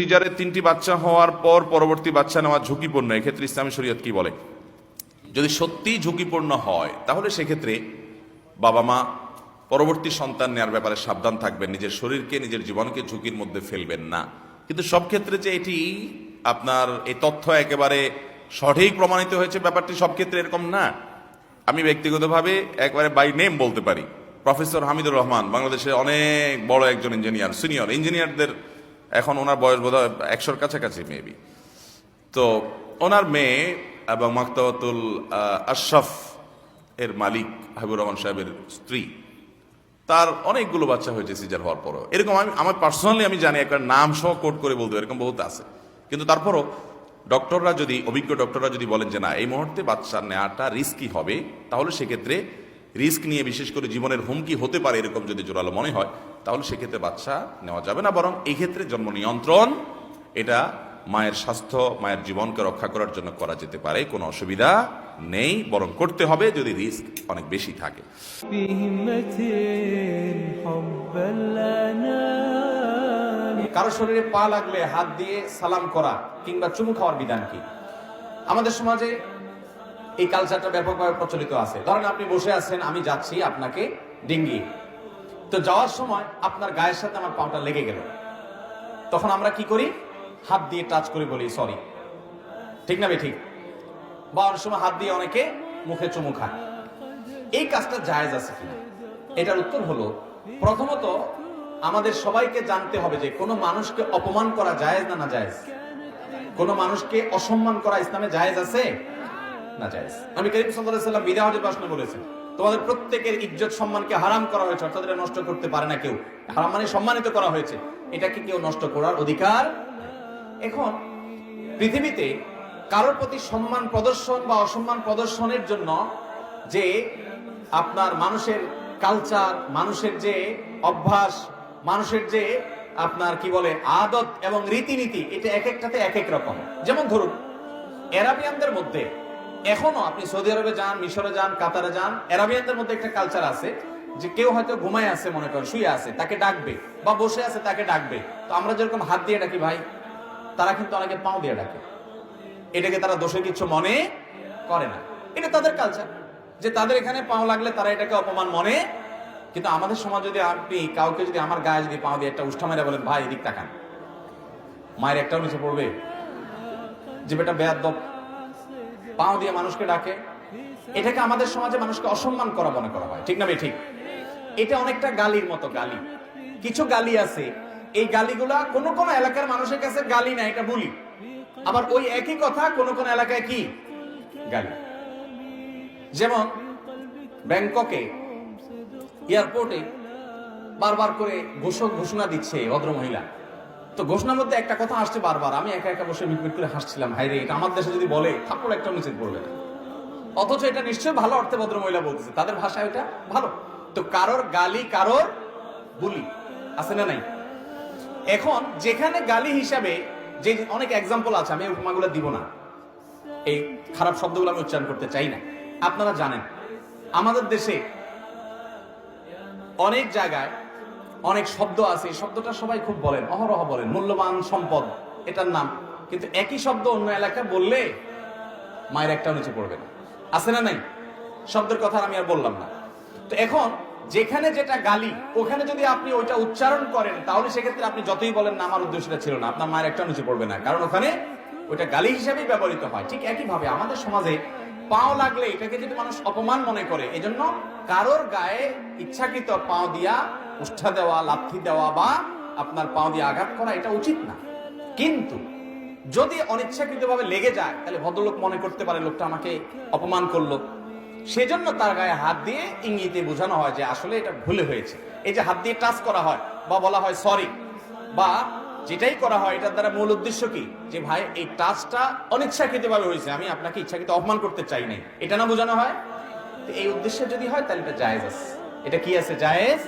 সিজারের তিনটি বাচ্চা হওয়ার পর পরবর্তী বাচ্চা নেওয়া ঝুঁকিপূর্ণ। এক্ষেত্রে ইসলামী শরীয়ত কি বলে? যদি সত্যিই ঝুঁকিপূর্ণ হয়, তাহলে সেক্ষেত্রে বাবা মা পরবর্তী সন্তান নেওয়ার ব্যাপারে সাবধান থাকবেন। নিজের শরীরকে, নিজের জীবনকে ঝুঁকির মধ্যে ফেলবেন না। কিন্তু সব ক্ষেত্রে যে এটি আপনার এই তথ্য একেবারে সঠিক প্রমাণিত হয়েছে, ব্যাপারটি সব ক্ষেত্রে এরকম না। আমি ব্যক্তিগতভাবে একবারে বাই নেম বলতে পারি। প্রফেসর হামিদুর রহমান, বাংলাদেশের অনেক বড় একজন ইঞ্জিনিয়ার সিনিয়র ইঞ্জিনিয়ারদের এখন ওনার বয়স বোধ হয় একশোর কাছাকাছি মেবি তো ওনার মেয়ে এবং মাক্তাবাতুল আশরাফ এর মালিক হাবিবুর রহমান সাহেবের স্ত্রী, তার অনেকগুলো বাচ্চা হয়েছে সিজার হওয়ার পরও। এরকম আমি আমার পার্সোনালি আমি জানি একটা নাম সহ কোট করে বলতে এরকম বহুত আছে। কিন্তু তারপরও ডক্টররা যদি, অভিজ্ঞ ডক্টররা যদি বলেন যে না, এই মুহূর্তে বাচ্চা নেওয়াটা রিস্কি হবে, তাহলে সেক্ষেত্রে রিস্ক নিয়ে বিশেষ করে জীবনের হুমকি হতে পারে এরকম যদি জোরালো মনে হয়, তাহলে সেক্ষেত্রে বাচ্চা নেওয়া যাবে না। বরং এক্ষেত্রে জন্ম নিয়ন্ত্রণ, এটা মায়ের স্বাস্থ্য, মায়ের জীবনকে রক্ষা করার জন্য করা যেতে পারে, কোনো অসুবিধা নেই। বরং করতে হবে যদি রিস্ক অনেক বেশি থাকে। কারও শরীরে পা লাগলে হাত দিয়ে সালাম করা কিংবা চুমু খাওয়ার বিধান কি? আমাদের সমাজে এই কালচারটা ব্যাপকভাবে প্রচলিত আছে। ধরেন আপনি বসে আছেন, আমি যাচ্ছি আপনাকে ডিঙ্গি। তো যাওয়ার সময় আপনার গায়ের সাথে আমার পাটা লেগে গেল। তখন আমরা কি করি? হাত দিয়ে টাচ করে বলি সরি ঠিক না ঠিক বা অনেক সময় হাত দিয়ে অনেকে মুখে চুমু খায়। এই কাজটা জায়েজ আছে কিনা? এটার উত্তর হলো, প্রথমত আমাদের সবাইকে জানতে হবে যে কোনো মানুষকে অপমান করা জায়েজ না না জায়েজ? কোনো মানুষকে অসম্মান করা ইসলামে জায়েজ আছে? না জায়েজ। আমি করিম আলাইহি সাল্লাম প্রশ্ন বলেছেন তোমাদের প্রত্যেকের ইজ্জত সম্মানকে হারাম করা হয়েছে, অর্থাৎ এটা নষ্ট করতে পারে না কেউ। হারাম মানে সম্মানিত করা হয়েছে। এটাকে কেউ নষ্ট করার অধিকার এখন, পৃথিবীতে কারোর প্রতি সম্মান প্রদর্শন বা অসম্মান প্রদর্শনের জন্য যে আপনার মানুষের কালচার মানুষের যে অভ্যাস, মানুষের যে আপনার কি বলে, আদত এবং রীতিনীতি, এটা এক একটাতে এক এক রকম। যেমন ধরুন, এরাবিয়ানদের মধ্যে এখনও আপনি সৌদি আরবে যান, মিশরে যান, কাতারে যান এরাবিয়ানদের মধ্যে একটা কালচার আছে যে কেউ হয়তো ঘুমায় আছে, মনে করেন, শুয়ে আছে, তাকে ডাকবে বা বসে আছে, তাকে ডাকবে। তো আমরা যেরকম হাত দিয়ে ডাকি ভাই, তারা কিন্তু অনেকে পাও দিয়ে ডাকে। এটাকে তারা দোষে কিছু মনে করে না। এটা তাদের কালচার যে তাদের এখানে পাও লাগলে তারা এটাকে অপমান মনে। কিন্তু আমাদের সমাজ যদি আপনি কাউকে যদি আমার গায়ে যদি পাও দিয়ে একটা উষ্ঠা মেরে বলেন, ভাই, এদিক তাকান। মায়ের একটাও নিচে পড়বে। যে বেটা বেয়াদ পাও দিয়ে মানুষকে ডাকে। এটাকে আমাদের সমাজে মানুষকে অসম্মান করা মনে করা হয়। ঠিক না ঠিক। এটা অনেকটা গালির মতো গালি। কিছু গালি আছে। এই গালিগুলা কোন কোন এলাকার মানুষের কাছে গালি না, এটা বলি। আবার ওই একই কথা কোন কোন এলাকায় কি? গালি। যেমন ব্যাংককে, এয়ারপোর্টে বারবার করে ঘোষক ঘোষণা দিচ্ছে ভদ্র মহিলা। তো ঘোষণার মধ্যে একটা কথা আসছে বারবার। আমি একা একা বসে মিটমিট করে হাসছিলাম। হাই রে এটা আমার দেশে যদি বলে, থাপ্পড় একটা নিচে পড়বে না। অথচ এটা নিশ্চয়ই ভালো অর্থে ভদ্র মহিলা বলতেছে। তাদের ভাষা এটা ভালো। তো কারোর গালি, কারোর বুলি আছে না নাই? এখন যেখানে গালি হিসাবে যে অনেক এক্সাম্পল আছে, আমি উপমাগুলো দিব না। এই খারাপ শব্দগুলো আমি উচ্চারণ করতে চাই না। আপনারা জানেন, আমাদের দেশে অনেক জায়গায় অনেক শব্দ আছে, এই শব্দটা সবাই খুব বলেন, অহরহ বলেন, মূল্যবান সম্পদ, এটার নাম। কিন্তু একই শব্দ অন্য এলাকায় বললে মায়ের একটা নিচে পড়বে না। আছে না নাই? শব্দের কথা আমি আর বললাম না। তো এখন যেখানে যেটা গালি, ওখানে যদি আপনি ওইটা উচ্চারণ করেন, তাহলে সেক্ষেত্রে আপনি যতই বলেন না, আমার উদ্দেশ্যটা ছিল না। আপনার মায়ের একটা নিচে পড়বে না। কারণ ওখানে ওইটা গালি হিসেবেই ব্যবহৃত হয়। ঠিক একইভাবে আমাদের সমাজে পাও লাগলে এটাকে যদি মানুষ অপমান মনে করে, এজন্য কারোর গায়ে ইচ্ছাকৃত পাও দিয়া, উষ্ঠা দেওয়া, লাথি দেওয়া বা আপনার পাও দিয়ে আঘাত করা, এটা উচিত না। কিন্তু যদি অনিচ্ছাকৃতভাবে লেগে যায়, তাহলে ভদ্রলোক মনে করতে পারে, লোকটা আমাকে অপমান করল। সেজন্য তার গায়ে হাত দিয়ে ইঙ্গিতে বোঝানো হয় যে আসলে এটা ভুলে হয়েছে। এই যে হাত দিয়ে টাচ করা হয় বা বলা হয় সরি বা যেটাই করা হয়, এটার দ্বারা মূল উদ্দেশ্য কি? যে ভাই, এই টাচটা অনিচ্ছাকৃতভাবে হয়েছে। আমি আপনাকে ইচ্ছাকৃত অপমান করতে চাই নাই। এটা না বোঝানো হয়? এই উদ্দেশ্যে যদি হয়, তাহলে এটা জায়েজ আছে। এটা কি আছে? জায়েজ?